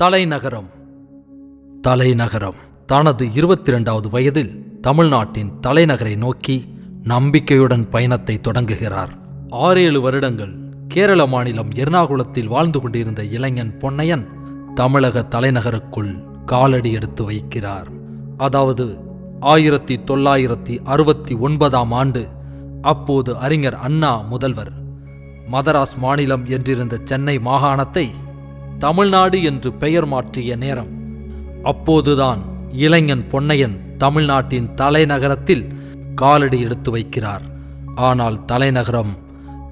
தலைநகரம். தலைநகரம். தனது இருபத்தி ரெண்டாவது வயதில் தமிழ்நாட்டின் தலைநகரை நோக்கி நம்பிக்கையுடன் பயணத்தை தொடங்குகிறார். ஆறேழு வருடங்கள் கேரள மாநிலம் எர்ணாகுளத்தில் வாழ்ந்து கொண்டிருந்த இளைஞன் பொன்னையன் தமிழக தலைநகருக்குள் காலடி எடுத்து வைக்கிறார். அதாவது ஆயிரத்தி தொள்ளாயிரத்தி அறுபத்தி ஒன்பதாம் ஆண்டு அப்போது அறிஞர் அண்ணா முதல்வர். மதராஸ் மாநிலம் என்றிருந்த சென்னை மாகாணத்தை தமிழ்நாடு என்று பெயர் மாற்றிய நேரம். அப்போதுதான் இளைஞன் பொன்னையன் தமிழ்நாட்டின் தலைநகரத்தில் காலடி எடுத்து வைக்கிறார். ஆனால் தலைநகரம்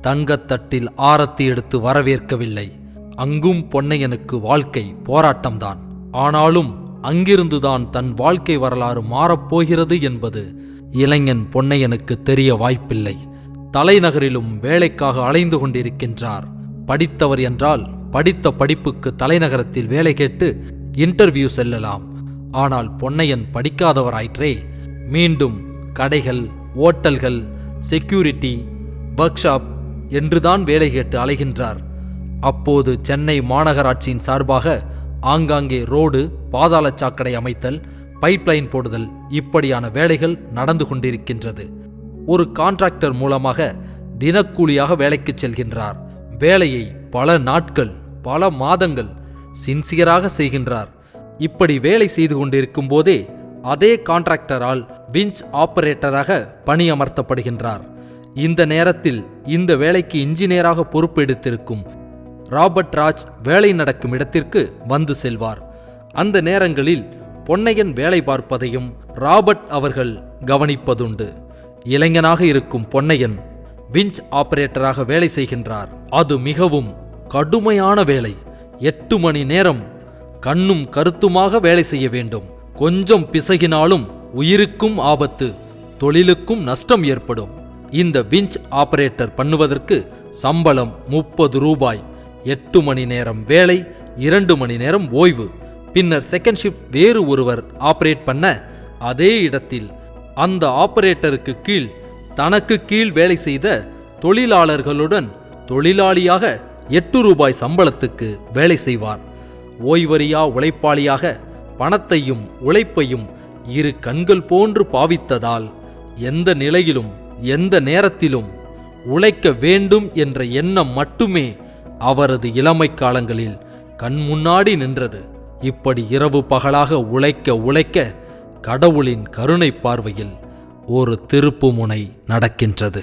தங்கத்தட்டில் ஆரத்தி எடுத்து வரவேற்கவில்லை. அங்கும் பொன்னையனுக்கு வாழ்க்கை போராட்டம்தான். ஆனாலும் அங்கிருந்துதான் தன் வாழ்க்கை வரலாறு மாறப்போகிறது என்பது இளைஞன் பொன்னையனுக்கு தெரிய வாய்ப்பில்லை. தலைநகரிலும் வேலைக்காக அலைந்து கொண்டிருக்கின்றார். படித்தவர் என்றால் படித்த படிப்புக்கு தலைநகரத்தில் வேலை கேட்டு இன்டர்வியூ செல்லலாம். ஆனால் பொன்னையன் படிக்காதவராயிற்றே. மீண்டும் கடைகள் ஓட்டல்கள் செக்யூரிட்டி ஒர்க் ஷாப் என்றுதான் வேலை கேட்டு அலைகின்றார். அப்போது சென்னை மாநகராட்சியின் சார்பாக ஆங்காங்கே ரோடு பாதாள சாக்கடை அமைத்தல் பைப்லைன் போடுதல் இப்படியான வேலைகள் நடந்து கொண்டிருக்கின்றது. ஒரு கான்ட்ராக்டர் மூலமாக தினக்கூலியாக வேலைக்கு செல்கின்றார். வேலையை பல நாட்கள் பல மாதங்கள் சின்சியராக செய்கின்றார். இப்படி வேலை செய்து கொண்டிருக்கும் போதே அதே கான்ட்ராக்டரால் விஞ்ச் ஆபரேட்டராக பணியமர்த்தப்படுகின்றார். இந்த நேரத்தில் இந்த வேலைக்கு இன்ஜினியராக பொறுப்பெடுத்திருக்கும் ராபர்ட் ராஜ் வேலை நடக்கும் இடத்திற்கு வந்து செல்வார். அந்த நேரங்களில் பொன்னையன் வேலை பார்ப்பதையும் ராபர்ட் அவர்கள் கவனிப்பதுண்டு. இளைஞனாக இருக்கும் பொன்னையன் விஞ்ச் ஆபரேட்டராக வேலை செய்கின்றார். அது மிகவும் கடுமையான வேலை. எட்டு மணி நேரம் கண்ணும் கருத்துமாக வேலை செய்ய வேண்டும். கொஞ்சம் பிசகினாலும் உயிருக்கும் ஆபத்து தொழிலுக்கும் நஷ்டம் ஏற்படும். இந்த விஞ்ச் ஆபரேட்டர் பண்ணுவதற்கு சம்பளம் முப்பது ரூபாய். எட்டு மணி நேரம் வேலை இரண்டு மணி நேரம் ஓய்வு. பின்னர் செகண்ட் ஷிஃப்ட் வேறு ஒருவர் ஆபரேட் பண்ண அதே இடத்தில் அந்த ஆபரேட்டருக்கு கீழ் தனக்கு கீழ் வேலை செய்த தொழிலாளர்களுடன் தொழிலாளியாக எட்டு ரூபாய் சம்பளத்துக்கு வேலை செய்வார். ஓய்வறியா உழைப்பாளியாக பணத்தையும் உழைப்பையும் இரு கண்கள் போன்று பாவித்ததால் எந்த நிலையிலும் எந்த நேரத்திலும் உழைக்க வேண்டும் என்ற எண்ணம் மட்டுமே அவரது இளமை காலங்களில் கண் முன்னாடி நின்றது. இப்படி இரவு பகலாக உழைக்க உழைக்க கடவுளின் கருணை பார்வையில் ஒரு திருப்புமுனை நடக்கின்றது.